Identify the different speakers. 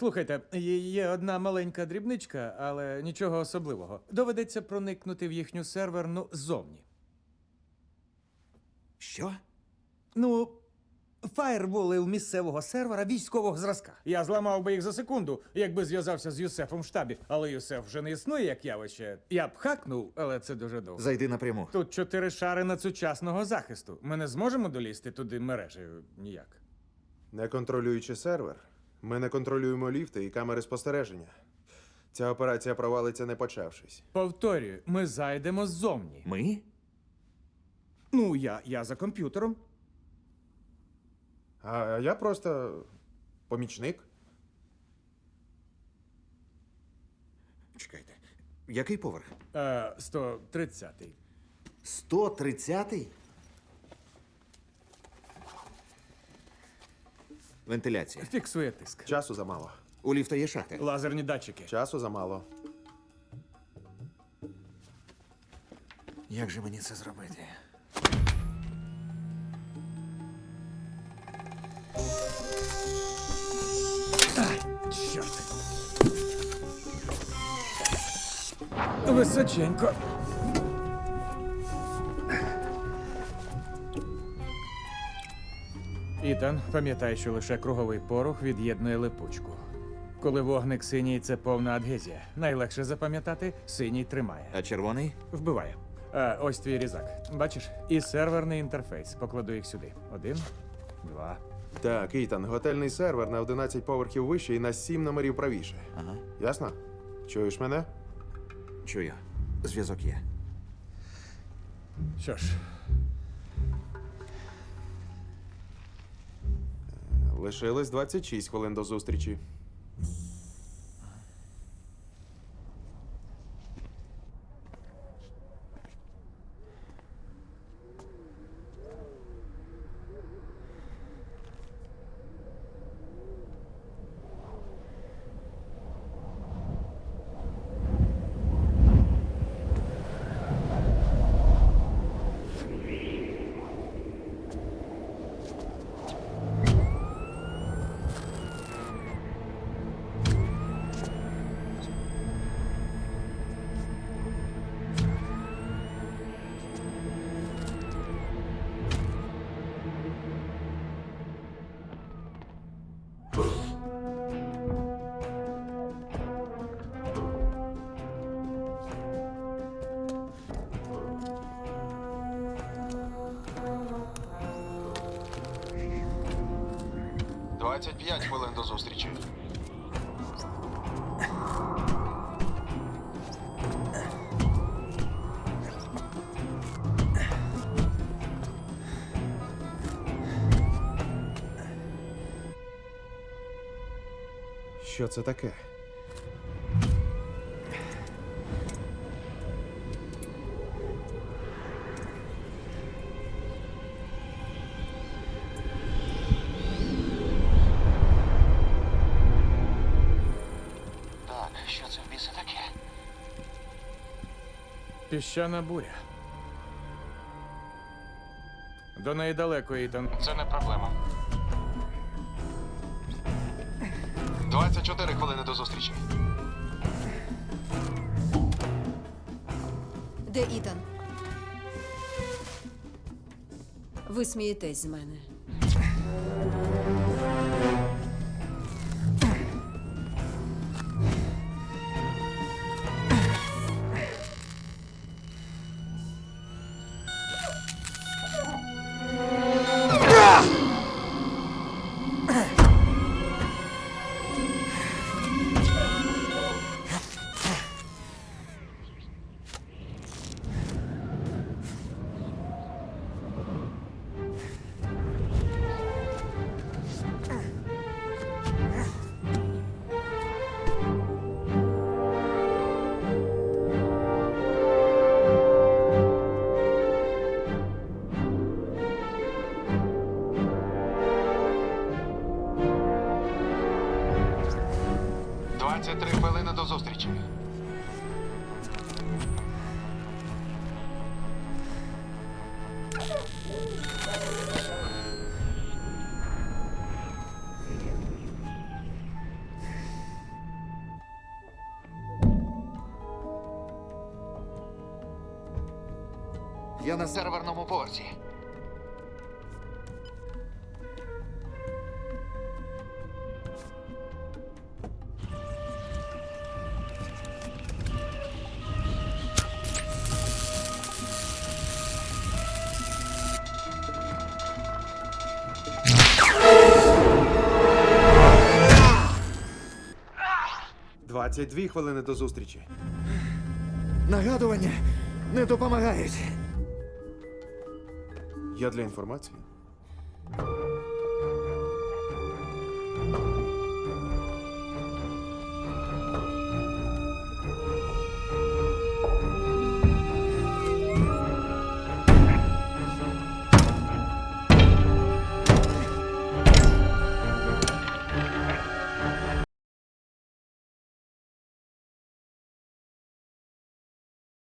Speaker 1: Слухайте, є- одна маленька дрібничка, але нічого особливого. Доведеться проникнути в їхню серверну ззовні.
Speaker 2: Що?
Speaker 1: Ну, фаєрволи у місцевого сервера військового зразка. Я зламав би їх за секунду, якби зв'язався з Юсефом в штабі. Але Юсеф вже не існує як явище. Я б хакнув, але це дуже довго.
Speaker 2: Зайди напряму.
Speaker 1: Тут чотири шари надсучасного захисту. Ми не зможемо долізти туди мережею ніяк.
Speaker 3: Не контролюючи сервер, ми не контролюємо ліфти і камери спостереження. Ця операція провалиться не почавшись.
Speaker 1: Повторюю, ми зайдемо ззовні.
Speaker 2: Ми?
Speaker 1: Ну, я, я за комп'ютером.
Speaker 3: А я просто помічник.
Speaker 2: Чекайте. Який поверх?
Speaker 1: Е, 130-й.
Speaker 2: 130-й? Вентиляція.
Speaker 1: Фіксує тиск.
Speaker 3: Часу замало.
Speaker 2: У ліфта є шахти.
Speaker 1: Лазерні датчики.
Speaker 3: Часу замало.
Speaker 2: Як же мені це зробити?
Speaker 1: Чорт. Височенько. Ітан, пам'ятай, що лише круговий порох від'єднує липучку. Коли вогник синій, це повна адгезія. Найлегше запам'ятати, синій тримає.
Speaker 2: А червоний?
Speaker 1: Вбиває. А, ось твій різак. Бачиш? І серверний інтерфейс. Покладу їх сюди. Один, два.
Speaker 3: Так, Ітан, готельний сервер на 11 поверхів вище і на 7 номерів правіше.
Speaker 2: Ага.
Speaker 3: Ясно? Чуєш мене?
Speaker 2: Чую. Зв'язок є.
Speaker 1: Що ж,
Speaker 3: Лишилось 26 хвилин до зустрічі. Двадцять п'ять хвилин до зустрічі. Що це таке?
Speaker 1: Піщана буря. До неї далеко, Ітан.
Speaker 3: Це не проблема. 24 хвилини до зустрічі.
Speaker 4: Де Ітан? Ви смієтесь з мене.
Speaker 3: Залишається три хвилини до зустрічі.
Speaker 5: Я на серверному поверсі.
Speaker 3: 22 хвилини до зустрічі.
Speaker 2: Нагадування не допомагають.
Speaker 3: Я для інформації.